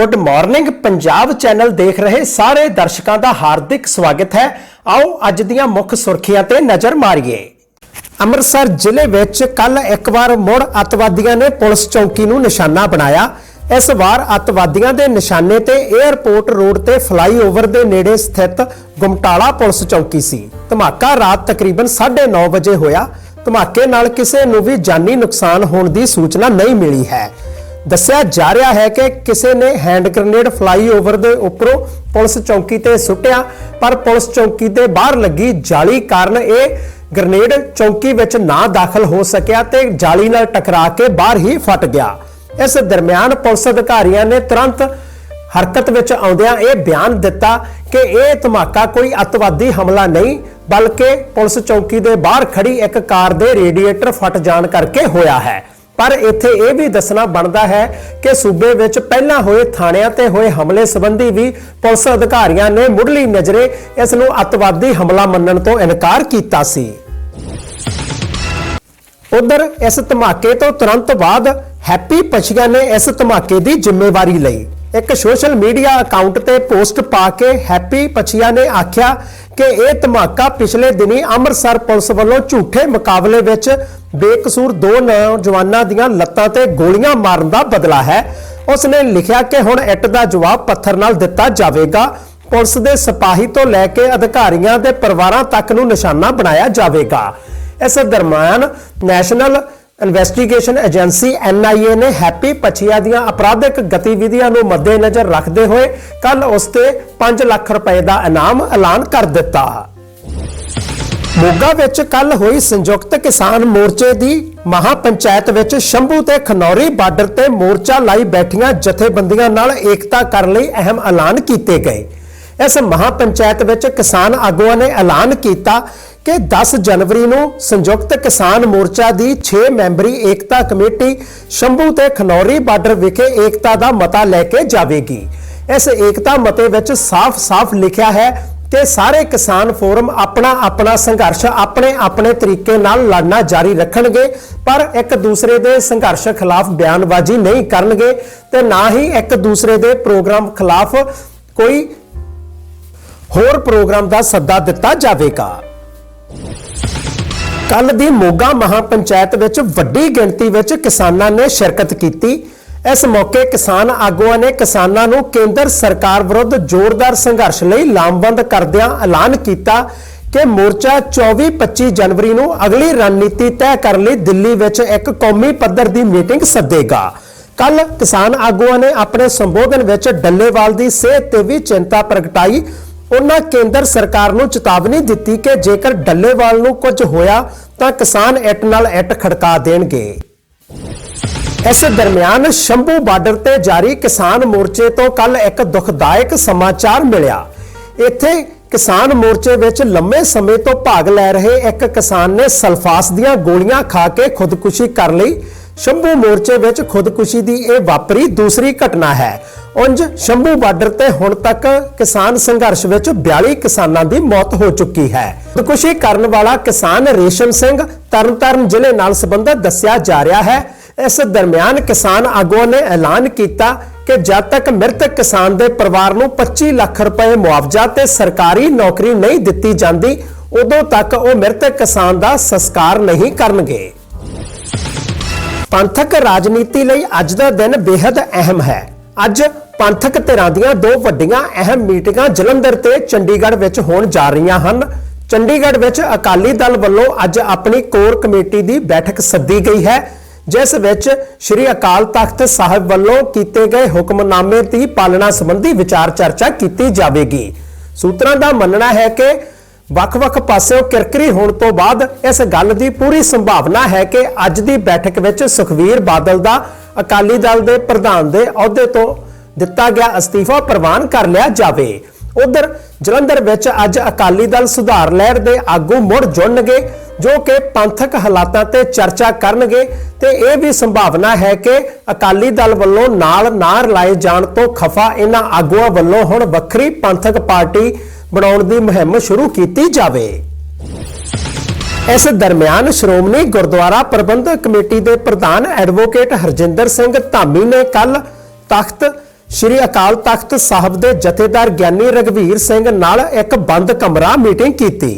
Good morning Punjab channel ਦੇਖ ਰਹੇ ਸਾਰੇ ਦਰਸ਼ਕਾਂ ਦਾ ਹਾਰਦਿਕ ਸਵਾਗਤ ਹੈ। ਆਓ ਅੱਜ ਦੀਆਂ ਮੁੱਖ ਸੁਰਖੀਆਂ ਤੇ ਨਜ਼ਰ ਮਾਰੀਏ। ਅੰਮ੍ਰਿਤਸਰ ਜ਼ਿਲ੍ਹੇ ਵਿੱਚ ਕੱਲ ਇੱਕ ਵਾਰ ਮੁੜ ਅੱਤਵਾਦੀਆਂ ਨੇ ਪੁਲਿਸ ਚੌਕੀ ਨੂੰ ਨਿਸ਼ਾਨਾ ਬਣਾਇਆ। ਇਸ ਵਾਰ ਅੱਤਵਾਦੀਆਂ ਦੇ ਨਿਸ਼ਾਨੇ ਤੇ 에ਅਰਪੋਰਟ ਰੋਡ ਤੇ ਫਲਾਈਓਵਰ ਦੇ ਨੇੜੇ ਸਥਿਤ ਗੁਮਟਾਲਾ ਪੁਲਿਸ ਚੌਕੀ ਸੀ। ਧਮਾਕਾ ਰਾਤ ਤਕਰੀਬਨ 9:30 ਵਜੇ ਹੋਇਆ। ਧਮਾਕੇ ਨਾਲ ਕਿਸੇ ਨੂੰ ਵੀ ਜਾਨੀ ਨੁਕਸਾਨ ਹੋਣ ਦੀ ਸੂਚਨਾ ਨਹੀਂ ਮਿਲੀ ਹੈ। ਦੱਸਿਆ ਜਾ ਰਿਹਾ ਹੈ ਕਿ ਕਿਸੇ ਨੇ ਹੈਂਡ ਗ੍ਰਨੇਡ ਫਲਾਈਓਵਰ ਦੇ ਉੱਪਰੋਂ ਪੁਲਿਸ ਚੌਂਕੀ ਤੇ ਸੁੱਟਿਆ, ਪਰ ਪੁਲਿਸ ਚੌਂਕੀ ਦੇ ਬਾਹਰ ਲੱਗੀ ਜਾਲੀ ਕਾਰਨ ਇਹ ਗ੍ਰਨੇਡ ਚੌਕੀ ਵਿੱਚ ਨਾ ਦਾਖਲ ਹੋ ਸਕਿਆ ਤੇ ਜਾਲੀ ਨਾਲ ਟਕਰਾ ਕੇ ਬਾਹਰ ਹੀ ਫਟ ਗਿਆ। ਇਸ ਦਰਮਿਆਨ ਪੁਲਿਸ ਅਧਿਕਾਰੀਆਂ ਨੇ ਤੁਰੰਤ ਹਰਕਤ ਵਿੱਚ ਆਉਂਦਿਆਂ ਇਹ ਬਿਆਨ ਦਿੱਤਾ ਕਿ ਇਹ ਧਮਾਕਾ ਕੋਈ ਅੱਤਵਾਦੀ ਹਮਲਾ ਨਹੀਂ, ਬਲਕਿ ਪੁਲਿਸ ਚੌਂਕੀ ਦੇ ਬਾਹਰ ਖੜੀ ਇੱਕ ਕਾਰ ਦੇ ਰੇਡੀਏਟਰ ਫਟ ਜਾਣ ਕਰਕੇ ਹੋਇਆ ਹੈ। ਪਰ ਇੱਥੇ ਇਹ ਵੀ ਦੱਸਣਾ ਬਣਦਾ ਹੈ ਕਿ ਸੂਬੇ ਵਿੱਚ ਪਹਿਲਾਂ ਹੋਏ ਥਾਣਿਆਂ ਤੇ ਹੋਏ ਹਮਲੇ ਸੰਬੰਧੀ ਵੀ ਪੁਲਿਸ ਅਧਿਕਾਰੀਆਂ ਨੇ ਮੁੱਢਲੀ ਨਜ਼ਰੇ ਇਸ ਨੂੰ ਅੱਤਵਾਦੀ ਹਮਲਾ ਮੰਨਣ ਤੋਂ ਇਨਕਾਰ ਕੀਤਾ ਸੀ। ਉਧਰ ਇਸ ਧਮਾਕੇ ਤੋਂ ਤੁਰੰਤ ਬਾਅਦ ਹੈਪੀ ਪਛੀਆਂ ਨੇ ਇਸ ਧਮਾਕੇ ਦੀ ਜ਼ਿੰਮੇਵਾਰੀ ਲਈ ਇੱਕ ਸੋਸ਼ਲ ਮੀਡੀਆ ਅਕਾਊਂਟ ਤੇ ਪੋਸਟ ਪਾ ਕੇ ਹੈਪੀ ਪਛੀਆ ਨੇ ਆਖਿਆ ਕਿ ਇਹ ਧਮਾਕਾ ਪਿਛਲੇ ਦਿਨੀ ਅੰਮ੍ਰਿਤਸਰ ਪੁਲਿਸ ਵੱਲੋਂ ਝੂਠੇ ਮੁਕਾਬਲੇ ਵਿੱਚ ਬੇਕਸੂਰ ਦੋ ਨੌਜਵਾਨਾਂ ਦੀਆਂ ਲੱਤਾਂ ਤੇ ਗੋਲੀਆਂ ਮਾਰਨ ਦਾ ਬਦਲਾ ਹੈ। ਉਸ ਨੇ ਲਿਖਿਆ ਕਿ ਹੁਣ ਇੱਟ ਦਾ ਜਵਾਬ ਪੱਥਰ ਨਾਲ ਦਿੱਤਾ ਜਾਵੇਗਾ। ਪੁਲਿਸ ਦੇ ਸਿਪਾਹੀ ਤੋਂ ਲੈ ਕੇ ਅਧਿਕਾਰੀਆਂ ਦੇ ਪਰਿਵਾਰਾਂ ਤੱਕ ਨੂੰ ਨਿਸ਼ਾਨਾ ਬਣਾਇਆ ਜਾਵੇਗਾ। ਇਸ ਦਰਮਿਆਨ ਨੈਸ਼ਨਲ ਇਨਵੈਸਟੀਗੇਸ਼ਨ ਏਜੰਸੀ NIA ਨੇ ਹੈਪੀ ਪਛੀਆ ਦੀਆਂ ਅਪਰਾਧਿਕ ਗਤੀਵਿਧੀਆਂ ਨੂੰ ਮੱਦੇਨਜ਼ਰ ਰੱਖਦੇ ਹੋਏ ਕੱਲ ਉਸ ਤੇ 5 ਲੱਖ ਰੁਪਏ ਦਾ ਇਨਾਮ ਐਲਾਨ ਕਰ ਦਿੱਤਾ। ਮੋਗਾ ਵਿੱਚ ਕੱਲ ਹੋਈ ਸੰਯੁਕਤ ਕਿਸਾਨ ਮੋਰਚੇ ਦੀ ਮਹਾ ਪੰਚਾਇਤ ਵਿੱਚ ਸ਼ੰਭੂ ਤੇ ਖਨੌਰੀ ਬਾਰਡਰ ਤੇ ਮੋਰਚਾ ਲਾਈ ਬੈਠੀਆਂ ਜਥੇਬੰਦੀਆਂ ਨਾਲ ਏਕਤਾ ਕਰਨ ਲਈ ਅਹਿਮ ਐਲਾਨ ਕੀਤੇ ਗਏ। ਇਸ ਮਹਾ ਪੰਚਾਇਤ ਵਿੱਚ ਕਿਸਾਨ ਆਗੂਆਂ ਨੇ ਐਲਾਨ ਕੀਤਾ ਕਿ 10 ਜਨਵਰੀ ਨੂੰ ਸੰਯੁਕਤ ਕਿਸਾਨ ਮੋਰਚਾ ਦੀ 6 ਮੈਂਬਰੀ ਏਕਤਾ ਕਮੇਟੀ ਸ਼ੰਭੂ ਤੇ ਖਨੌਰੀ ਬਾਰਡਰ ਵਿਖੇ ਏਕਤਾ ਦਾ ਮਤਾ ਲੈ ਕੇ ਜਾਵੇਗੀ। ਇਸ ਏਕਤਾ ਮਤੇ ਵਿੱਚ ਸਾਫ਼-ਸਾਫ਼ ਲਿਖਿਆ ਹੈ ਕਿ ਸਾਰੇ ਕਿਸਾਨ ਫੋਰਮ ਆਪਣਾ ਆਪਣਾ ਸੰਘਰਸ਼ ਆਪਣੇ ਆਪਣੇ ਤਰੀਕੇ ਨਾਲ ਲੜਨਾ ਜਾਰੀ ਰੱਖਣਗੇ, ਪਰ ਇੱਕ ਦੂਸਰੇ ਦੇ ਸੰਘਰਸ਼ ਖਿਲਾਫ ਬਿਆਨਬਾਜ਼ੀ ਨਹੀਂ ਕਰਨਗੇ ਤੇ ਨਾ ਹੀ ਇੱਕ ਦੂਸਰੇ ਦੇ ਪ੍ਰੋਗਰਾਮ ਖਿਲਾਫ ਕੋਈ ਹੋਰ ਪ੍ਰੋਗਰਾਮ ਦਾ ਸੱਦਾ ਦਿੱਤਾ ਜਾਵੇਗਾ। ਕੱਲ ਦੀ ਮੋਗਾ ਮਹਾ ਪੰਚਾਇਤ ਵਿੱਚ ਵੱਡੀ ਗਿਣਤੀ ਵਿੱਚ ਕਿਸਾਨਾਂ ਨੇ ਸ਼ਿਰਕਤ ਕੀਤੀ। ਇਸ ਮੌਕੇ ਕਿਸਾਨ ਆਗੂਆਂ ਨੇ ਕਿਸਾਨਾਂ ਨੂੰ ਕੇਂਦਰ ਸਰਕਾਰ ਵਿਰੁੱਧ ਜ਼ੋਰਦਾਰ ਸੰਘਰਸ਼ ਲਈ ਲਾਮਬੰਦ ਕਰਦਿਆਂ ਐਲਾਨ ਕੀਤਾ ਕਿ ਮੋਰਚਾ 24-25 ਜਨਵਰੀ ਨੂੰ ਅਗਲੀ ਰਣਨੀਤੀ ਤੈਅ ਕਰਨ ਲਈ ਦਿੱਲੀ ਵਿੱਚ ਇੱਕ ਕੌਮੀ ਪੱਧਰ ਦੀ ਮੀਟਿੰਗ ਸੱਦੇਗਾ। ਕੱਲ ਕਿਸਾਨ ਆਗੂਆਂ ਨੇ ਆਪਣੇ ਸੰਬੋਧਨ ਵਿੱਚ ਡੱਲੇਵਾਲ ਦੀ ਸਿਹਤ ਤੇ ਵੀ ਚਿੰਤਾ ਪ੍ਰਗਟਾਈ। ਉਹਨਾਂ ਕੇਂਦਰ ਸਰਕਾਰ ਨੂੰ ਚੇਤਾਵਨੀ ਦਿੱਤੀ ਕਿ ਜੇਕਰ ਡੱਲੇਵਾਲ ਨੂੰ ਕੁਝ ਹੋਇਆ ਤਾਂ ਕਿਸਾਨ ਇੱਟ ਨਾਲ ਇੱਟ ਖੜਕਾ ਦੇਣਗੇ। ਇਸ ਦਰਮਿਆਨ ਸ਼ੰਭੂ ਬਾਰਡਰ ਤੇ ਜਾਰੀ ਕਿਸਾਨ ਮੋਰਚੇ ਤੋਂ ਕੱਲ ਇੱਕ ਦੁਖਦਾਇਕ ਸਮਾਚਾਰ ਮਿਲਿਆ। ਇੱਥੇ ਕਿਸਾਨ ਮੋਰਚੇ ਵਿੱਚ ਲੰਮੇ ਸਮੇਂ ਤੋਂ ਭਾਗ ਲੈ ਰਹੇ ਇੱਕ ਕਿਸਾਨ ਨੇ ਸਲਫਾਸ ਦੀਆਂ ਗੋਲੀਆਂ ਖਾ ਕੇ ਖੁਦਕੁਸ਼ੀ ਕਰ ਲਈ। ਸ਼ੰਭੂ ਮੋਰਚੇ ਵਿੱਚ ਖੁਦਕੁਸ਼ੀ ਦੀ ਇਹ ਵਾਪਰੀ ਦੂਸਰੀ ਘਟਨਾ ਹੈ। ਉੰਜ ਸ਼ੰਭੂ ਬਾਰਡਰ ਤੇ ਹੁਣ ਤੱਕ ਕਿਸਾਨ ਸੰਘਰਸ਼ ਵਿੱਚ 42 ਕਿਸਾਨਾਂ ਦੀ ਮੌਤ ਹੋ ਚੁੱਕੀ ਹੈ। ਖੁਦਕੁਸ਼ੀ ਕਰਨ ਵਾਲਾ ਕਿਸਾਨ ਰੇਸ਼ਮ ਸਿੰਘ ਤਰਨਤਾਰਨ ਜ਼ਿਲ੍ਹੇ ਨਾਲ ਸੰਬੰਧਿਤ ਦੱਸਿਆ ਜਾ ਰਿਹਾ ਹੈ। ਇਸ ਦਰਮਿਆਨ ਕਿਸਾਨ ਆਗੂਆਂ ਨੇ ਐਲਾਨ ਕੀਤਾ ਕਿ ਜਦ ਤੱਕ ਮ੍ਰਿਤਕ ਕਿਸਾਨ ਦੇ ਪਰਿਵਾਰ ਨੂੰ 25 ਲੱਖ ਰੁਪਏ ਮੁਆਵਜ਼ਾ ਤੇ ਸਰਕਾਰੀ ਨੌਕਰੀ ਨਹੀਂ ਦਿੱਤੀ ਜਾਂਦੀ, ਉਦੋਂ ਤੱਕ ਉਹ ਮ੍ਰਿਤਕ ਕਿਸਾਨ ਦਾ ਸੰਸਕਾਰ ਨਹੀਂ ਕਰਨਗੇ। ਪੰਥਕ ਰਾਜਨੀਤੀ ਲਈ ਅੱਜ ਦਾ ਦਿਨ ਬੇहद ਅਹਿਮ ਹੈ। ਅੱਜ ਪੰਥਕ ਧਿਰਾਂ ਦੀਆਂ ਦੋ ਵੱਡੀਆਂ ਅਹਿਮ ਮੀਟਿੰਗਾਂ ਜਲੰਧਰ ਤੇ ਚੰਡੀਗੜ੍ਹ ਵਿੱਚ ਹੋਣ ਜਾ ਰਹੀਆਂ ਹਨ। ਚੰਡੀਗੜ੍ਹ ਵਿੱਚ ਅਕਾਲੀ ਦਲ ਵੱਲੋਂ ਅੱਜ ਆਪਣੀ ਕੋਰ ਕਮੇਟੀ ਦੀ ਬੈਠਕ ਸੱਦੀ ਗਈ ਹੈ, ਜਿਸ ਵਿੱਚ ਸ੍ਰੀ ਅਕਾਲ ਤਖਤ ਸਾਹਿਬ ਵੱਲੋਂ ਕੀਤੇ ਗਏ ਹੁਕਮਨਾਮੇ ਦੀ ਪਾਲਣਾ ਸੰਬੰਧੀ ਵਿਚਾਰ ਚਰਚਾ ਕੀਤੀ ਜਾਵੇਗੀ। ਸੂਤਰਾਂ ਦਾ ਮੰਨਣਾ ਹੈ ਕਿ ਵੱਖ-ਵੱਖ ਪਾਸਿਓਂ ਕਿਰਕਰੀ ਹੋਣ ਤੋਂ ਬਾਅਦ ਇਸ ਗੱਲ ਦੀ ਪੂਰੀ ਸੰਭਾਵਨਾ ਹੈ ਕਿ ਅੱਜ ਦੀ ਬੈਠਕ ਵਿੱਚ ਸੁਖਵੀਰ ਬਾਦਲ ਦਾ ਅਕਾਲੀ ਦਲ ਦੇ ਪ੍ਰਧਾਨ ਦੇ ਅਹੁਦੇ ਤੋਂ ਦਿੱਤਾ ਗਿਆ ਅਸਤੀਫਾ ਪ੍ਰਵਾਨ ਕਰ ਲਿਆ ਜਾਵੇ। ਉਧਰ ਜਲੰਧਰ ਵਿੱਚ ਅੱਜ ਅਕਾਲੀ ਦਲ ਸੁਧਾਰ ਲਹਿਰ ਦੇ ਆਗੂ ਮੁੜ ਜੁੜਨਗੇ, ਜੋ ਕਿ ਪੰਥਕ ਹਾਲਾਤਾਂ ਤੇ ਚਰਚਾ ਕਰਨਗੇ ਤੇ ਇਹ ਵੀ ਸੰਭਾਵਨਾ ਹੈ ਕਿ ਅਕਾਲੀ ਦਲ ਵੱਲੋਂ ਨਾਲ ਨਾ ਲਾਏ ਜਾਣ ਤੋਂ ਖਫਾ ਇਹਨਾਂ ਆਗੂਆਂ ਵੱਲੋਂ ਹੁਣ ਵੱਖਰੀ ਪੰਥਕ ਪਾਰਟੀ ਬਣਾਉਣ ਦੀ ਮੁਹਿੰਮ ਸ਼ੁਰੂ ਕੀਤੀ ਜਾਵੇ। ਇਸ ਦਰਮਿਆਨ ਸ਼੍ਰੋਮਣੀ ਗੁਰਦੁਆਰਾ ਪ੍ਰਬੰਧਕ ਕਮੇਟੀ ਦੇ ਪ੍ਰਧਾਨ ਐਡਵੋਕੇਟ ਹਰਜਿੰਦਰ ਸਿੰਘ ਧਾਮੀ ਨੇ ਕੱਲ ਤਖਤ, ਸ਼੍ਰੀ ਅਕਾਲ ਤਖਤ ਸਾਹਿਬ ਦੇ ਜਥੇਦਾਰ ਗਿਆਨੀ ਰਗਵੀਰ ਸਿੰਘ ਨਾਲ ਇੱਕ ਬੰਦ ਕਮਰਾ ਮੀਟਿੰਗ ਕੀਤੀ।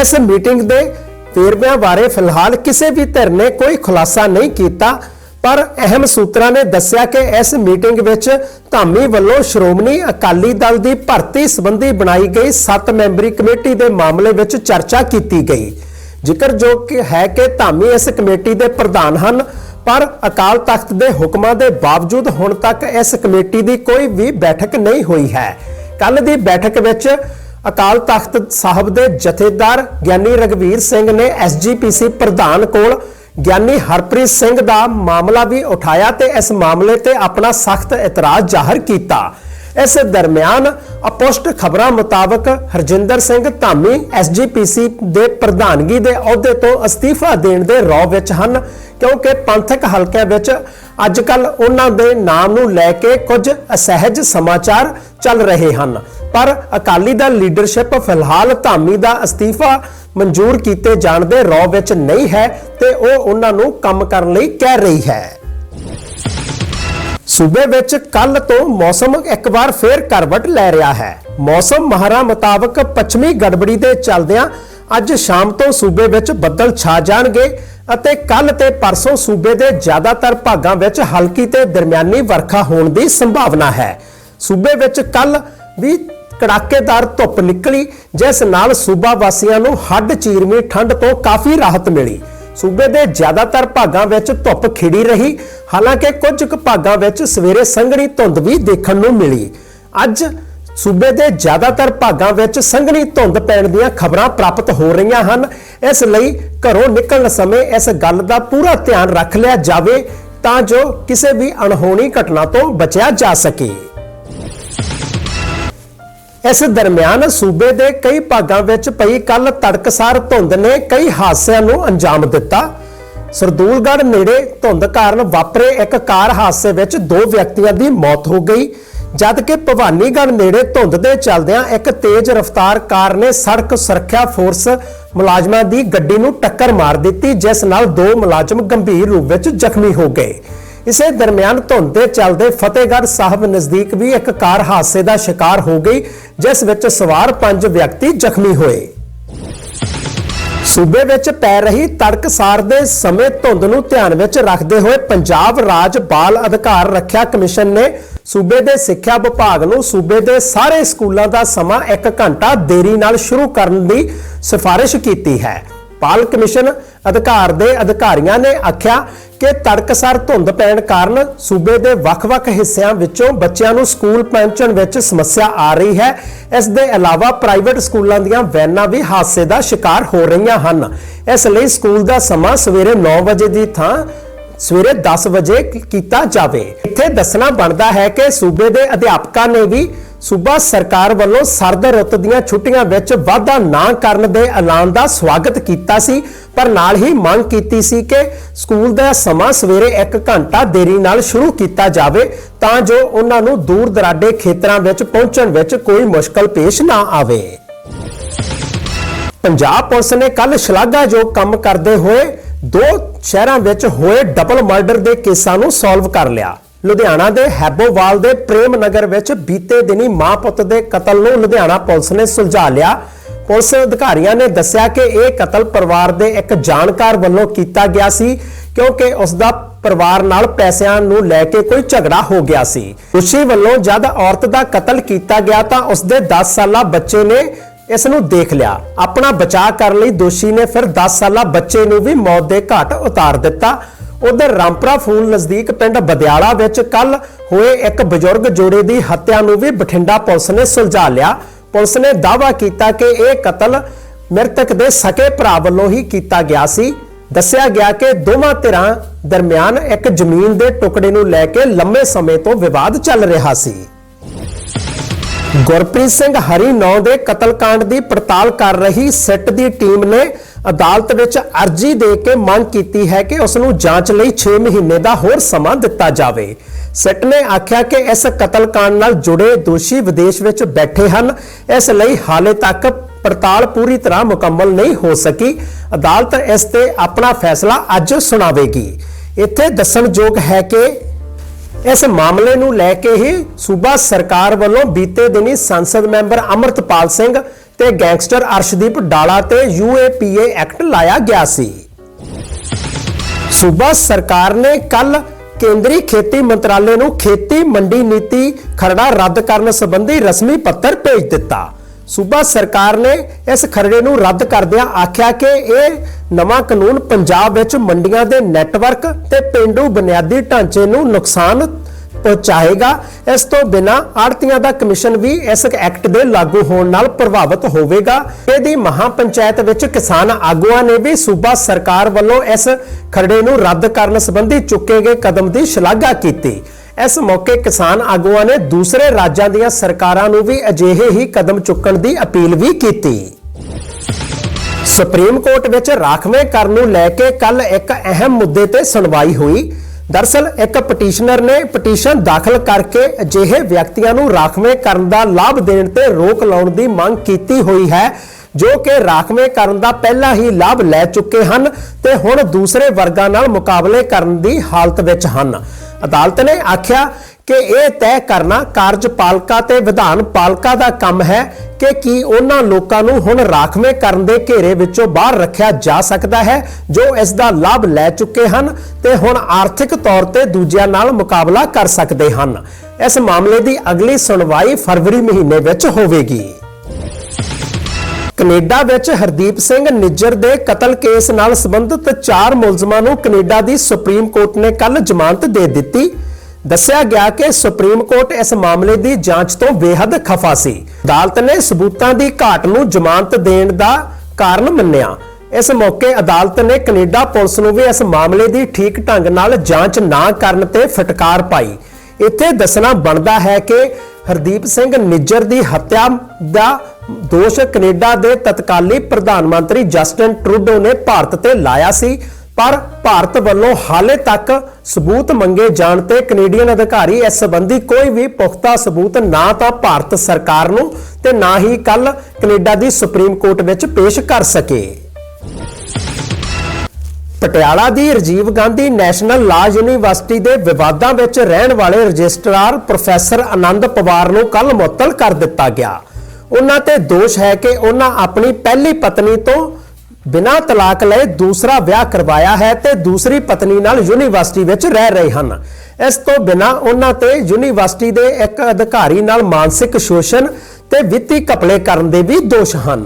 ਇਸ ਮੀਟਿੰਗ ਦੇ ਵੇਰਵਿਆਂ ਬਾਰੇ ਫਿਲਹਾਲ ਕਿਸੇ ਵੀ ਧਿਰ ਨੇ ਕੋਈ ਖੁਲਾਸਾ ਨਹੀਂ ਕੀਤਾ, ਪਰ ਅਹਿਮ ਸੂਤਰਾਂ ਨੇ ਦੱਸਿਆ ਕਿ ਇਸ ਮੀਟਿੰਗ ਵਿੱਚ ਧਾਮੀ ਵੱਲੋਂ ਸ਼੍ਰੋਮਣੀ ਅਕਾਲੀ ਦਲ ਦੀ ਭਰਤੀ ਸੰਬੰਧੀ ਬਣਾਈ ਗਈ 7 ਮੈਂਬਰੀ ਕਮੇਟੀ ਦੇ ਮਾਮਲੇ ਵਿੱਚ ਚਰਚਾ ਕੀਤੀ ਗਈ। ਜ਼ਿਕਰਯੋਗ ਕਿ ਹੈ ਕਿ ਧਾਮੀ ਇਸ ਕਮੇਟੀ ਦੇ ਪ੍ਰਧਾਨ ਹਨ, ਪਰ ਅਕਾਲ ਤਖਤ ਦੇ ਹੁਕਮਾਂ ਦੇ ਬਾਵਜੂਦ ਹੁਣ ਤੱਕ ਇਸ ਕਮੇਟੀ ਦੀ ਕੋਈ ਵੀ ਬੈਠਕ ਨਹੀਂ ਹੋਈ ਹੈ। ਕੱਲ ਦੀ ਬੈਠਕ ਵਿੱਚ ਅਕਾਲ ਤਖਤ ਸਾਹਿਬ ਦੇ ਜਥੇਦਾਰ ਗਿਆਨੀ ਰਗਵੀਰ ਸਿੰਘ ਨੇ ਐਸਜੀਪੀਸੀ ਪ੍ਰਧਾਨ ਕੋਲ ਗਿਆਨੀ ਹਰਪ੍ਰੀਤ ਸਿੰਘ ਦਾ ਮਾਮਲਾ ਵੀ ਉਠਾਇਆ ਤੇ ਇਸ ਮਾਮਲੇ ਤੇ ਆਪਣਾ ਸਖਤ ਇਤਰਾਜ਼ ਜ਼ਾਹਰ ਕੀਤਾ। ਇਸ ਦਰਮਿਆਨ ਅਪੋਸਟ ਖਬਰਾਂ ਮੁਤਾਬਕ ਹਰਜਿੰਦਰ ਸਿੰਘ ਧਾਮੀ ਐਸਜੀਪੀਸੀ ਦੇ ਪ੍ਰਧਾਨਗੀ ਦੇ ਅਹੁਦੇ ਤੋਂ ਅਸਤੀਫਾ ਦੇਣ ਦੇ ਰੌ ਵਿੱਚ ਹਨ, ਕਿਉਂਕਿ ਪੰਥਕ ਹਲਕਿਆਂ ਵਿੱਚ ਅੱਜ ਕੱਲ ਉਹਨਾਂ ਦੇ ਨਾਮ ਨੂੰ ਲੈ ਕੇ ਕੁਝ ਅਸਹਿਜ ਸਮਾਚਾਰ ਚੱਲ ਰਹੇ ਹਨ। ਪਰ ਅਕਾਲੀ ਦਲ ਲੀਡਰਸ਼ਿਪ ਫਿਲਹਾਲ ਧਾਮੀ ਦਾ ਅਸਤੀਫਾ ਮਨਜ਼ੂਰ ਕੀਤੇ ਜਾਣ ਦੇ ਰੌ ਵਿੱਚ ਨਹੀਂ ਹੈ ਤੇ ਉਹ ਉਹਨਾਂ ਨੂੰ ਕੰਮ ਕਰਨ ਲਈ ਕਹਿ ਰਹੀ ਹੈ। ਸੂਬੇ ਵਿੱਚ ਕੱਲ ਤੋਂ ਮੌਸਮ ਇੱਕ ਵਾਰ ਫੇਰ ਕਰਵਟ ਲੈ ਰਿਹਾ ਹੈ। ਮੌਸਮ ਮਹਾਰਾ ਮੁਤਾਬਕ ਪੱਛਮੀ ਗੜਬੜੀ ਦੇ ਚੱਲਦਿਆਂ ਅੱਜ ਸ਼ਾਮ ਤੋਂ ਸੂਬੇ ਵਿੱਚ ਬੱਦਲ ਛਾ ਜਾਣਗੇ ਅਤੇ ਕੱਲ ਤੇ ਪਰਸੋਂ ਸੂਬੇ ਦੇ ਜ਼ਿਆਦਾਤਰ ਭਾਗਾਂ ਵਿੱਚ ਹਲਕੀ ਤੇ ਦਰਮਿਆਨੀ ਵਰਖਾ ਹੋਣ ਦੀ ਸੰਭਾਵਨਾ ਹੈ। ਸੂਬੇ ਵਿੱਚ ਕੱਲ ਵੀ ਕੜਾਕੇਦਾਰ ਧੁੱਪ ਨਿਕਲੀ, ਜਿਸ ਨਾਲ ਸੂਬਾ ਵਾਸੀਆਂ ਨੂੰ ਹੱਡ ਚੀਰਵੀਂ ਠੰਡ ਤੋਂ ਕਾਫੀ ਰਾਹਤ ਮਿਲੀ। ਸੂਬੇ ਦੇ ਜ਼ਿਆਦਾਤਰ ਭਾਗਾਂ ਵਿੱਚ ਧੁੱਪ ਖਿੜੀ ਰਹੀ। ਹਾਲਾਂਕਿ ਕੁਝ ਕੁ ਭਾਗਾਂ ਵਿੱਚ ਸਵੇਰੇ ਸੰਘਣੀ ਧੁੰਦ ਵੀ ਦੇਖਣ ਨੂੰ ਮਿਲੀ। ਅੱਜ ਸੂਬੇ ਦੇ ਜ਼ਿਆਦਾਤਰ ਭਾਗਾਂ ਵਿੱਚ ਸੰਘਣੀ ਧੁੰਦ ਪੈਣ ਦੀਆਂ ਖਬਰਾਂ ਪ੍ਰਾਪਤ ਹੋ ਰਹੀਆਂ ਹਨ। ਇਸ ਲਈ ਘਰੋਂ ਨਿਕਲਣ ਸਮੇਂ ਇਸ ਗੱਲ ਦਾ ਪੂਰਾ ਧਿਆਨ ਰੱਖ ਲਿਆ ਜਾਵੇ ਤਾਂ ਜੋ ਕਿਸੇ ਵੀ ਅਣਹੋਣੀ ਘਟਨਾ ਤੋਂ ਬਚਿਆ ਜਾ ਸਕੇ। ਇਸ ਦਰਮਿਆਨ ਸੂਬੇ ਦੇ ਕਈ ਭਾਗਾਂ ਵਿੱਚ ਪਈ ਕੱਲ ਤੜਕਸਾਰ ਧੁੰਦ ਨੇ ਕਈ ਹਾਦਸਿਆਂ ਨੂੰ ਅੰਜਾਮ ਦਿੱਤਾ। ਸਰਦੂਲਗੜ੍ਹ ਨੇੜੇ ਧੁੰਦ ਕਾਰਨ ਵਾਪਰੇ ਇੱਕ ਕਾਰ ਹਾਦਸੇ ਵਿੱਚ ਦੋ ਵਿਅਕਤੀਆਂ ਦੀ ਮੌਤ ਹੋ ਗਈ। ਜਦਕਿ ਭਵਾਨੀਗੜ੍ਹ ਨੇੜੇ ਧੁੰਦ ਦੇ ਚੱਲਦਿਆਂ ਇੱਕ ਤੇਜ਼ ਰਫ਼ਤਾਰ ਕਾਰ ਨੇ ਸੜਕ ਸੁਰੱਖਿਆ ਫੋਰਸ ਮੁਲਾਜ਼ਮਾਂ ਦੀ ਗੱਡੀ ਨੂੰ ਟੱਕਰ ਮਾਰ ਦਿੱਤੀ, ਜਿਸ ਨਾਲ ਦੋ ਮੁਲਾਜ਼ਮ ਗੰਭੀਰ ਰੂਪ ਵਿੱਚ ਜ਼ਖਮੀ ਹੋ ਗਏ। ਇਸੇ ਦਰਮਿਆਨ ਧੁੰਦ ਦੇ ਚੱਲਦੇ ਫਤਿਹਗੜ੍ਹ ਸਾਹਿਬ ਨਜ਼ਦੀਕ ਵੀ ਇੱਕ ਕਾਰ ਹਾਦਸੇ ਦਾ ਸ਼ਿਕਾਰ ਹੋ ਗਈ, ਜਿਸ ਵਿੱਚ ਸਵਾਰ ਪੰਜ ਵਿਅਕਤੀ ਜ਼ਖਮੀ ਹੋਏ। ਸੂਬੇ ਵਿੱਚ ਪੈ ਰਹੀ ਤੜਕਸਾਰ ਦੇ ਸਮੇਂ ਧੁੰਦ ਨੂੰ ਧਿਆਨ ਵਿੱਚ ਰੱਖਦੇ ਹੋਏ ਪੰਜਾਬ ਰਾਜ ਬਾਲ ਅਧਿਕਾਰ ਰੱਖਿਆ ਕਮਿਸ਼ਨ ਨੇ ਸੂਬੇ ਦੇ ਸਿੱਖਿਆ ਵਿਭਾਗ ਨੂੰ ਸੂਬੇ ਦੇ ਸਾਰੇ ਸਕੂਲਾਂ ਦਾ ਸਮਾਂ 1 ਘੰਟਾ ਦੇਰੀ ਨਾਲ ਸ਼ੁਰੂ ਕਰਨ ਦੀ ਸਿਫਾਰਿਸ਼ ਕੀਤੀ ਹੈ। ਬਾਲ ਕਮਿਸ਼ਨ ਅਧਿਕਾਰ ਦੇ ਅਧਿਕਾਰੀਆਂ ਨੇ ਆਖਿਆ ਕਿ ਤੜਕਸਾਰ ਧੁੰਦ ਪੈਣ ਕਾਰਨ ਸੂਬੇ ਦੇ ਵੱਖ-ਵੱਖ ਹਿੱਸਿਆਂ ਵਿੱਚੋਂ ਬੱਚਿਆਂ ਨੂੰ ਸਕੂਲ ਪਹੁੰਚਣ ਵਿੱਚ ਸਮੱਸਿਆ ਆ ਰਹੀ ਹੈ। ਇਸ ਦੇ ਇਲਾਵਾ ਪ੍ਰਾਈਵੇਟ ਸਕੂਲਾਂ ਦੀਆਂ ਵੈਨਾਂ ਵੀ ਹਾਦਸੇ ਦਾ ਸ਼ਿਕਾਰ ਹੋ ਰਹੀਆਂ ਹਨ। ਇਸ ਲਈ ਸਕੂਲ ਦਾ ਸਮਾਂ ਸਵੇਰੇ 9 ਵਜੇ ਦੀ ਥਾਂ ਸਵੇਰੇ 10 ਵਜੇ ਕੀਤਾ ਜਾਵੇ। ਇੱਥੇ ਦੱਸਣਾ ਬਣਦਾ ਹੈ ਕਿ ਸੂਬੇ ਦੇ ਅਧਿਆਪਕਾਂ ਨੇ ਵੀ ਸੂਬਾ ਸਰਕਾਰ ਵੱਲੋਂ ਸਰਦ ਰੁੱਤ ਦੀਆਂ ਛੁੱਟੀਆਂ ਵਿੱਚ ਵਾਧਾ ਨਾ ਕਰਨ ਦੇ ਐਲਾਨ ਦਾ ਸਵਾਗਤ ਕੀਤਾ ਸੀ, ਪਰ ਨਾਲ ਹੀ ਮੰਗ ਕੀਤੀ ਸੀ ਕਿ ਸਕੂਲ ਦਾ ਸਮਾਂ ਸਵੇਰੇ 1 ਘੰਟਾ ਦੇਰੀ ਨਾਲ ਸ਼ੁਰੂ ਕੀਤਾ ਜਾਵੇ ਤਾਂ ਜੋ ਉਹਨਾਂ ਨੂੰ ਦੂਰ ਦਰਾਡੇ ਖੇਤਰਾਂ ਵਿੱਚ ਪਹੁੰਚਣ ਵਿੱਚ ਕੋਈ ਮੁਸ਼ਕਲ ਪੇਸ਼ ਨਾ ਆਵੇ। ਪੰਜਾਬ ਪੁਲਿਸ ਨੇ ਕੱਲ ਸ਼ਲਾਘਾਯੋਗ ਕੰਮ ਕਰਦੇ ਹੋਏ ਦੋ ਸ਼ਹਿਰਾਂ ਵਿੱਚ ਹੋਏ ਡਬਲ ਮਰਡਰ ਦੇ ਕੇਸਾਂ ਨੂੰ ਸੋਲਵ ਕਰ ਲਿਆ। ਲੁਧਿਆਣਾ ਦੇ ਹੈਬੋਵਾਲ ਦੇ ਪ੍ਰੇਮ ਨਗਰ ਵਿੱਚ ਬੀਤੇ ਦਿਨੀ ਮਾਂ ਪੁੱਤ ਦੇ ਕਤਲ ਨੂੰ ਲੁਧਿਆਣਾ ਪੁਲਿਸ ਨੇ ਸੁਲਝਾ ਲਿਆ। ਪੁਲਿਸ ਅਧਿਕਾਰੀਆਂ ਨੇ ਦੱਸਿਆ ਕਿ ਇਹ ਕਤਲ ਪਰਿਵਾਰ ਦੇ ਇੱਕ ਜਾਣਕਾਰ ਵੱਲੋਂ ਕੀਤਾ ਗਿਆ ਸੀ, ਕਿਉਂਕਿ ਉਸ ਦਾ ਪਰਿਵਾਰ ਨਾਲ ਪੈਸਿਆਂ ਨੂੰ ਲੈ ਕੇ ਕੋਈ ਝਗੜਾ ਹੋ ਗਿਆ ਸੀ। ਦੋਸ਼ੀ ਵੱਲੋਂ ਜਦ ਔਰਤ ਦਾ ਕਤਲ ਕੀਤਾ ਗਿਆ ਤਾਂ ਉਸ ਦੇ 10 ਸਾਲਾ ਬੱਚੇ ਨੇ ਇਸ ਨੂੰ ਦੇਖ ਲਿਆ। ਆਪਣਾ ਬਚਾਅ ਕਰਨ ਲਈ ਦੋਸ਼ੀ ਨੇ ਫਿਰ 10 ਸਾਲਾ ਬੱਚੇ ਨੂੰ ਵੀ ਮੌਤ ਦੇ ਘਾਟ ਉਤਾਰ ਦਿੱਤਾ। ਉਧਰ ਰਾਮਪੁਰਾ ਫੂਲ ਨਜ਼ਦੀਕ ਪਿੰਡ ਬਦਿਆਲਾ ਵਿੱਚ ਕੱਲ ਹੋਏ ਇੱਕ ਬਜ਼ੁਰਗ ਜੋੜੇ ਦੀ ਹੱਤਿਆ ਨੂੰ ਵੀ ਬਠਿੰਡਾ ਪੁਲਿਸ ਨੇ ਸੁਲਝਾ ਲਿਆ। ਪੁਲਿਸ ਨੇ ਦਾਅਵਾ ਕੀਤਾ ਕਿ ਇਹ ਕਤਲ ਮ੍ਰਿਤਕ ਦੇ ਸਕੇ ਭਰਾ ਵੱਲੋਂ ਹੀ ਕੀਤਾ ਗਿਆ ਸੀ। ਦੱਸਿਆ ਗਿਆ ਕਿ ਦੋਵਾਂ ਧਿਰਾਂ ਦਰਮਿਆਨ ਇੱਕ ਜ਼ਮੀਨ ਦੇ ਟੁਕੜੇ ਨੂੰ ਲੈ ਕੇ ਲੰਮੇ ਸਮੇਂ ਤੋਂ ਵਿਵਾਦ ਚੱਲ ਰਿਹਾ ਸੀ। ਗੁਰਪ੍ਰੀਤ ਸਿੰਘ ਹਰੀ ਨੌ ਦੇ ਕਤਲकांड ਦੀ ਪੜਤਾਲ ਕਰ ਰਹੀ ਸਿੱਟ ਦੀ ਟੀਮ ਨੇ ਅਦਾਲਤ ਵਿੱਚ ਅਰਜ਼ੀ ਦੇ ਕੇ ਮੰਗ ਕੀਤੀ ਹੈ ਕਿ ਉਸ ਨੂੰ ਜਾਂਚ ਲਈ 6 ਮਹੀਨੇ ਦਾ ਹੋਰ ਸਮਾਂ ਦਿੱਤਾ ਜਾਵੇ। ਸਿੱਟ ਨੇ ਆਖਿਆ ਕਿ ਇਸ ਕਤਲकांड ਨਾਲ ਜੁੜੇ ਦੋਸ਼ੀ ਵਿਦੇਸ਼ ਵਿੱਚ ਬੈਠੇ ਹਨ। ਇਸ ਲਈ ਹਾਲੇ ਤੱਕ ਪੜਤਾਲ ਪੂਰੀ ਤਰ੍ਹਾਂ ਮੁਕੰਮਲ ਨਹੀਂ ਹੋ ਸਕੀ। ਅਦਾਲਤ ਇਸ ਤੇ ਆਪਣਾ ਫੈਸਲਾ ਅੱਜ ਸੁਣਾਵੇਗੀ। ਇੱਥੇ ਦੱਸਣਯੋਗ ਹੈ ਕਿ ਇਸ ਮਾਮਲੇ ਨੂੰ ਲੈ ਕੇ ਹੀ ਸੂਬਾ ਸਰਕਾਰ ਵੱਲੋਂ ਬੀਤੇ ਦਿਨੀ ਸੰਸਦ ਮੈਂਬਰ ਅਮਰਤਪਾਲ ਸਿੰਘ ਤੇ ਗੈਂਗਸਟਰ ਅਰਸ਼ਦੀਪ ਡਾਲਾ ਤੇ ਯੂਏਪੀਏ ਐਕਟ ਲਾਇਆ ਗਿਆ ਸੀ। ਸੂਬਾ ਸਰਕਾਰ ਨੇ ਕੱਲ ਕੇਂਦਰੀ ਖੇਤੀ ਮੰਤਰਾਲੇ ਨੂੰ ਖੇਤੀ ਮੰਡੀ ਨੀਤੀ ਖਰੜਾ ਰੱਦ ਕਰਨ ਸੰਬੰਧੀ ਰਸਮੀ ਪੱਤਰ ਭੇਜ ਦਿੱਤਾ। ਸੂਬਾ ਸਰਕਾਰ ਨੇ ਇਸ ਖਰੜੇ ਨੂੰ ਰੱਦ ਕਰਦਿਆਂ ਆਖਿਆ ਕਿ ਇਹ ਨਵਾਂ ਕਾਨੂੰਨ ਪੰਜਾਬ ਵਿੱਚ ਮੰਡੀਆਂ ਦੇ ਨੈਟਵਰਕ ਤੇ ਪਿੰਡੂ ਬੁਨਿਆਦੀ ਢਾਂਚੇ ਨੂੰ ਨੁਕਸਾਨ ਪਹੁੰਚਾਏਗਾ। ਇਸ ਤੋਂ ਬਿਨਾ ਆੜਤੀਆਂ ਦਾ ਕਮਿਸ਼ਨ ਵੀ ਇਸ ਐਕਟ ਦੇ ਲਾਗੂ ਹੋਣ ਨਾਲ ਪ੍ਰਭਾਵਿਤ ਹੋਵੇਗਾ। ਇਹਦੀ ਮਹਾ ਪੰਚਾਇਤ ਵਿੱਚ ਕਿਸਾਨ ਆਗੂਆਂ ਨੇ ਵੀ ਸੂਬਾ ਸਰਕਾਰ ਵੱਲੋਂ ਇਸ ਖਰੜੇ ਨੂੰ ਰੱਦ ਕਰਨ ਸੰਬੰਧੀ ਚੁੱਕੇ ਗਏ ਕਦਮ ਦੀ ਸ਼ਲਾਘਾ ਕੀਤੀ। ਇਸ ਮੌਕੇ ਕਿਸਾਨ ਆਗੂਆਂ ਨੇ ਦੂਸਰੇ ਰਾਜਾਂ ਦੀਆਂ ਸਰਕਾਰਾਂ ਨੂੰ ਵੀ ਅਜਿਹੇ ਹੀ ਕਦਮ ਚੁੱਕਣ ਦੀ ਅਪੀਲ ਵੀ ਕੀਤੀ। ਸੁਪਰੀਮ ਕੋਰਟ ਵਿੱਚ ਰਾਖਵੇਂ ਕਰਨ ਨੂੰ ਲੈ ਕੇ ਕੱਲ ਇੱਕ ਅਹਿਮ ਮੁੱਦੇ ਤੇ ਸੁਣਵਾਈ ਹੋਈ। ਦਰਸਲ ਇੱਕ ਪਟੀਸ਼ਨਰ ਨੇ ਪਟੀਸ਼ਨ ਦਾਖਲ ਕਰਕੇ ਅਜਿਹੇ ਵਿਅਕਤੀਆਂ ਨੂੰ ਰਾਖਵੇਂ ਕਰਨ ਦਾ ਲਾਭ ਦੇਣ ਤੇ ਰੋਕ ਲਾਉਣ ਦੀ ਮੰਗ ਕੀਤੀ ਹੋਈ ਹੈ, ਜੋ ਕਿ ਰਾਖਵੇਂ ਕਰਨ ਦਾ ਪਹਿਲਾਂ ਹੀ ਲਾਭ ਲੈ ਚੁੱਕੇ ਹਨ ਤੇ ਹੁਣ ਦੂਸਰੇ ਵਰਗਾਂ ਨਾਲ ਮੁਕਾਬਲੇ ਕਰਨ ਦੀ ਹਾਲਤ ਵਿੱਚ ਹਨ। ਅਦਾਲਤ ਨੇ ਆਖਿਆ ਕਿ ਇਹ ਤੈਅ ਕਰਨਾ ਕਾਰਜਪਾਲਿਕਾ ਤੇ ਵਿਧਾਨ ਪਾਲਿਕਾ ਦਾ ਕੰਮ ਹੈ ਕਿ ਕੀ ਉਹਨਾਂ ਲੋਕਾਂ ਨੂੰ ਹੁਣ ਰਾਖਵੇਂ ਕਰਨ ਦੇ ਘੇਰੇ ਵਿੱਚੋਂ ਬਾਹਰ ਰੱਖਿਆ ਜਾ ਸਕਦਾ ਹੈ, ਜੋ ਇਸ ਦਾ ਲਾਭ ਲੈ ਚੁੱਕੇ ਹਨ ਤੇ ਹੁਣ ਆਰਥਿਕ ਤੌਰ ਤੇ ਦੂਜਿਆਂ ਨਾਲ ਮੁਕਾਬਲਾ ਕਰ ਸਕਦੇ ਹਨ। ਇਸ ਮਾਮਲੇ ਦੀ ਅਗਲੀ ਸੁਣਵਾਈ ਫਰਵਰੀ ਮਹੀਨੇ ਵਿੱਚ ਹੋਵੇਗੀ। ਕੈਨੇਡਾ ਵਿੱਚ ਹਰਦੀਪ ਸਿੰਘ ਨਿੱਜਰ ਦੇ ਕਤਲ ਕੇਸ ਨਾਲ ਸੰਬੰਧਿਤ ਚਾਰ ਮੁਲਜ਼ਮਾਂ ਨੂੰ ਕੈਨੇਡਾ ਦੀ ਸੁਪਰੀਮ ਕੋਰਟ ਨੇ ਕੱਲ ਜ਼ਮਾਨਤ ਦੇ ਦਿੱਤੀ। ਦੱਸਿਆ ਗਿਆ ਕਿ ਸੁਪਰੀਮ ਕੋਰਟ ਇਸ ਮਾਮਲੇ ਦੀ ਜਾਂਚ ਤੋਂ ਬੇਹੱਦ ਖਫਾ ਸੀ। ਅਦਾਲਤ ਨੇ ਸਬੂਤਾਂ ਦੀ ਘਾਟ ਨੂੰ ਜ਼ਮਾਨਤ ਦੇਣ ਦਾ ਕਾਰਨ ਮੰਨਿਆ। ਇਸ ਮੌਕੇ ਅਦਾਲਤ ਨੇ ਕੈਨੇਡਾ ਪੁਲਿਸ ਨੂੰ ਵੀ ਇਸ ਮਾਮਲੇ ਦੀ ਠੀਕ ਢੰਗ ਨਾਲ ਜਾਂਚ ਨਾ ਕਰਨ ਤੇ ਫਟਕਾਰ ਪਾਈ। ਇੱਥੇ ਦੱਸਣਾ ਬਣਦਾ ਹੈ ਕਿ ਹਰਦੀਪ ਸਿੰਘ ਨਿੱਜਰ ਦੀ ਹੱਤਿਆ ਦਾ ਦੋਸ਼ ਕੈਨੇਡਾ ਦੇ ਤਤਕਾਲੀ ਪ੍ਰਧਾਨ ਮੰਤਰੀ ਜਸਟਿਨ ਟਰੂਡੋ ਨੇ ਭਾਰਤ ਤੇ ਲਾਇਆ ਸੀ। ਪਰ ਭਾਰਤ ਵੱਲੋਂ ਹਾਲੇ ਤੱਕ ਸਬੂਤ ਮੰਗੇ ਜਾਣ ਤੇ ਕੈਨੇਡੀਅਨ ਅਧਿਕਾਰੀ ਇਸ ਸੰਬੰਧੀ ਕੋਈ ਵੀ ਪੁਖਤਾ ਸਬੂਤ ਨਾ ਤਾਂ ਭਾਰਤ ਸਰਕਾਰ ਨੂੰ ਤੇ ਨਾ ਹੀ ਕੱਲ ਕੈਨੇਡਾ ਦੀ ਸੁਪਰੀਮ ਕੋਰਟ ਵਿੱਚ ਪੇਸ਼ ਕਰ ਸਕੇ। ਪਟਿਆਲਾ ਦੀ Rajiv Gandhi national law university ਦੇ ਵਿਵਾਦਾਂ ਵਿੱਚ ਰਹਿਣ ਵਾਲੇ ਰਜਿਸਟਰਾਰ ਪ੍ਰੋਫੈਸਰ ਆਨੰਦ ਪਵਾਰ ਨੂੰ ਕੱਲ ਮੁਅੱਤਲ ਕਰ ਦਿੱਤਾ ਗਿਆ। ਉਹਨਾਂ ਤੇ ਦੋਸ਼ ਹੈ ਕਿ ਉਹਨਾਂ ਆਪਣੀ ਪਹਿਲੀ ਪਤਨੀ ਤੋਂ ਬਿਨਾਂ ਤਲਾਕ ਲਏ ਦੂਸਰਾ ਵਿਆਹ ਕਰਵਾਇਆ ਹੈ ਤੇ ਦੂਸਰੀ ਪਤਨੀ ਨਾਲ ਯੂਨੀਵਰਸਿਟੀ ਵਿੱਚ ਰਹਿ ਰਹੇ ਹਨ। ਇਸ ਤੋਂ ਬਿਨਾਂ ਉਹਨਾਂ ਤੇ ਯੂਨੀਵਰਸਿਟੀ ਦੇ ਇੱਕ ਅਧਿਕਾਰੀ ਨਾਲ ਮਾਨਸਿਕ ਸ਼ੋਸ਼ਣ ਤੇ ਵਿੱਤੀ ਘਪਲੇ ਕਰਨ ਦੇ ਵੀ ਦੋਸ਼ ਹਨ।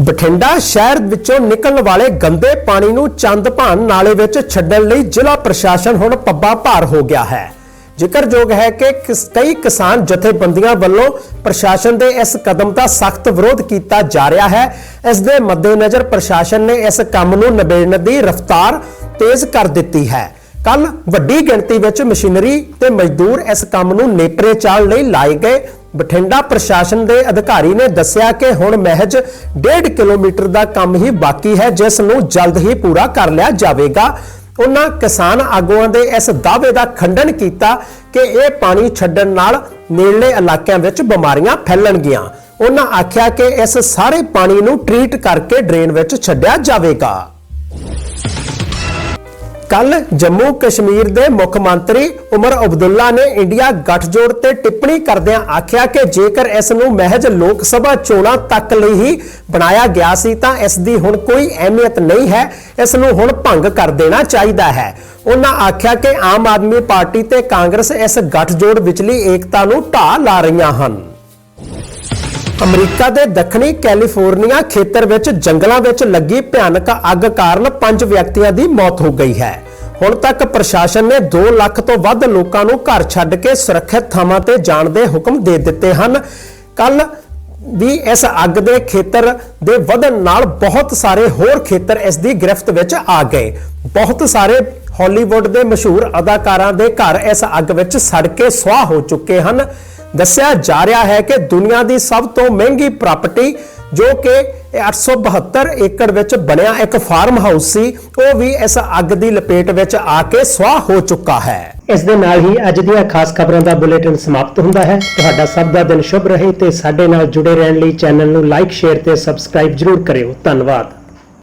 ਬਠਿੰਡਾ ਸ਼ਹਿਰ ਵਿੱਚੋਂ ਨਿਕਲਣ ਵਾਲੇ ਗੰਦੇ ਪਾਣੀ ਨੂੰ ਚੰਦਭਾਨ ਨਾਲੇ ਵਿੱਚ ਛੱਡਣ ਲਈ ਜ਼ਿਲ੍ਹਾ ਪ੍ਰਸ਼ਾਸਨ ਹੁਣ ਪੱਬਾ ਭਾਰ ਹੋ ਗਿਆ ਹੈ। ਜ਼ਿਕਰਯੋਗ ਹੈ ਕਿ ਕਈ ਕਿਸਾਨ ਜਥੇਬੰਦੀਆਂ ਵੱਲੋਂ ਪ੍ਰਸ਼ਾਸਨ ਦੇ ਇਸ ਕਦਮ ਦਾ ਸਖਤ ਵਿਰੋਧ ਕੀਤਾ ਜਾ ਰਿਹਾ ਹੈ। ਇਸ ਦੇ ਮੱਦੇਨਜ਼ਰ ਪ੍ਰਸ਼ਾਸਨ ਨੇ ਇਸ ਕੰਮ ਨੂੰ ਨਿਬੇੜਨ ਦੀ ਰਫ਼ਤਾਰ ਤੇਜ਼ ਕਰ ਦਿੱਤੀ ਹੈ। ਕੱਲ ਵੱਡੀ ਗਿਣਤੀ ਵਿੱਚ ਮਸ਼ੀਨਰੀ ਤੇ ਮਜ਼ਦੂਰ ਇਸ ਕੰਮ ਨੂੰ ਨੇਪਰੇ ਚਾਲ ਲਈ ਲਾਏ ਗਏ। ਬਠਿੰਡਾ ਪ੍ਰਸ਼ਾਸਨ ਦੇ ਅਧਿਕਾਰੀ ਨੇ ਦੱਸਿਆ ਕਿ ਹੁਣ ਮਹਿਜ 1.5 ਕਿਲੋਮੀਟਰ ਦਾ ਕੰਮ ਹੀ ਬਾਕੀ ਹੈ, ਜਿਸ ਨੂੰ ਜਲਦ ਹੀ ਪੂਰਾ ਕਰ ਲਿਆ ਜਾਵੇਗਾ। ਉਹਨਾਂ ਕਿਸਾਨ ਆਗੂਆਂ ਦੇ ਇਸ ਦਾਅਵੇ ਦਾ ਖੰਡਨ ਕੀਤਾ ਕਿ ਇਹ ਪਾਣੀ ਛੱਡਣ ਨਾਲ ਨੇੜਲੇ ਇਲਾਕਿਆਂ ਵਿੱਚ ਬਿਮਾਰੀਆਂ ਫੈਲਣਗੀਆਂ। ਉਹਨਾਂ ਆਖਿਆ ਕਿ ਇਸ ਸਾਰੇ ਪਾਣੀ ਨੂੰ ਟ੍ਰੀਟ ਕਰਕੇ ਡਰੇਨ ਵਿੱਚ ਛੱਡਿਆ ਜਾਵੇਗਾ। ਕੱਲ ਜੰਮੂ ਕਸ਼ਮੀਰ ਦੇ ਮੁੱਖ ਮੰਤਰੀ ਉਮਰ ਅਬਦੁੱਲਾ ਨੇ ਇੰਡੀਆ ਗੱਠਜੋੜ ਤੇ ਟਿੱਪਣੀ ਕਰਦਿਆਂ ਆਖਿਆ ਕਿ ਜੇਕਰ ਇਸ ਨੂੰ ਮਹਿਜ ਲੋਕ ਸਭਾ ਚੋਣਾਂ ਤੱਕ ਲਈ ਹੀ ਬਣਾਇਆ ਗਿਆ ਸੀ ਤਾਂ ਇਸ ਦੀ ਹੁਣ ਕੋਈ ਅਹਿਮੀਅਤ ਨਹੀਂ ਹੈ। ਇਸ ਨੂੰ ਹੁਣ ਭੰਗ ਕਰ ਦੇਣਾ ਚਾਹੀਦਾ ਹੈ। ਉਹਨਾਂ ਆਖਿਆ ਕਿ ਆਮ ਆਦਮੀ ਪਾਰਟੀ ਤੇ ਕਾਂਗਰਸ ਇਸ ਗੱਠਜੋੜ ਵਿਚਲੀ ਏਕਤਾ ਨੂੰ ਢਾਹ ਲਾ ਰਹੀਆਂ ਹਨ। ਅਮਰੀਕਾ ਦੇ ਦੱਖਣੀ ਕੈਲੀਫੋਰਨੀਆ ਖੇਤਰ ਵਿੱਚ ਜੰਗਲਾਂ ਵਿੱਚ ਲੱਗੀ ਭਿਆਨਕ ਅੱਗ ਕਾਰਨ ਪੰਜ ਵਿਅਕਤੀਆਂ ਦੀ ਮੌਤ ਹੋ ਗਈ ਹੈ। ਹੁਣ ਤੱਕ ਪ੍ਰਸ਼ਾਸਨ ਨੇ 2 ਲੱਖ ਤੋਂ ਵੱਧ ਲੋਕਾਂ ਨੂੰ ਘਰ ਛੱਡ ਕੇ ਸੁਰੱਖਿਅਤ ਥਾਵਾਂ ਤੇ ਜਾਣ ਦੇ ਹੁਕਮ ਦੇ ਦਿੱਤੇ ਹਨ। ਕੱਲ ਵੀ ਇਸ ਅੱਗ ਦੇ ਖੇਤਰ ਦੇ ਵਧਣ ਨਾਲ ਬਹੁਤ ਸਾਰੇ ਹੋਰ ਖੇਤਰ ਇਸ ਦੀ ਗ੍ਰਿਫਤ ਵਿੱਚ ਆ ਗਏ। ਬਹੁਤ ਸਾਰੇ ਹਾਲੀਵੁੱਡ ਦੇ ਮਸ਼ਹੂਰ ਅਦਾਕਾਰਾਂ ਦੇ ਘਰ ਇਸ ਅੱਗ ਵਿੱਚ ਸੜ ਕੇ ਸੁਆਹ ਹੋ ਚੁੱਕੇ ਹਨ। ਦੱਸਿਆ ਜਾ ਰਿਹਾ ਹੈ ਕਿ ਦੁਨੀਆ ਦੀ ਸਭ ਤੋਂ ਮਹਿੰਗੀ ਪ੍ਰਾਪਰਟੀ, ਜੋ ਕਿ ਇਹ 872 ਏਕੜ ਵਿੱਚ ਬਣਿਆ ਇੱਕ ਫਾਰਮ ਹਾਊਸ ਸੀ, ਉਹ ਵੀ ਇਸ ਅੱਗ ਦੀ ਲਪੇਟ ਵਿੱਚ ਆ ਕੇ ਸੁਆਹ ਹੋ ਚੁੱਕਾ ਹੈ। ਇਸ ਦੇ ਨਾਲ ਹੀ ਅੱਜ ਦੀਆਂ ਖਾਸ ਖਬਰਾਂ ਦਾ ਬੁਲੇਟਿਨ ਸਮਾਪਤ ਹੁੰਦਾ ਹੈ। ਤੁਹਾਡਾ ਸਭ ਦਾ ਦਿਨ ਸ਼ੁਭ ਰਹੇ ਤੇ ਸਾਡੇ ਨਾਲ ਜੁੜੇ ਰਹਿਣ ਲਈ ਚੈਨਲ ਨੂੰ ਲਾਈਕ ਸ਼ੇਅਰ ਤੇ ਸਬਸਕ੍ਰਾਈਬ ਜਰੂਰ ਕਰਿਓ। ਧੰਨਵਾਦ।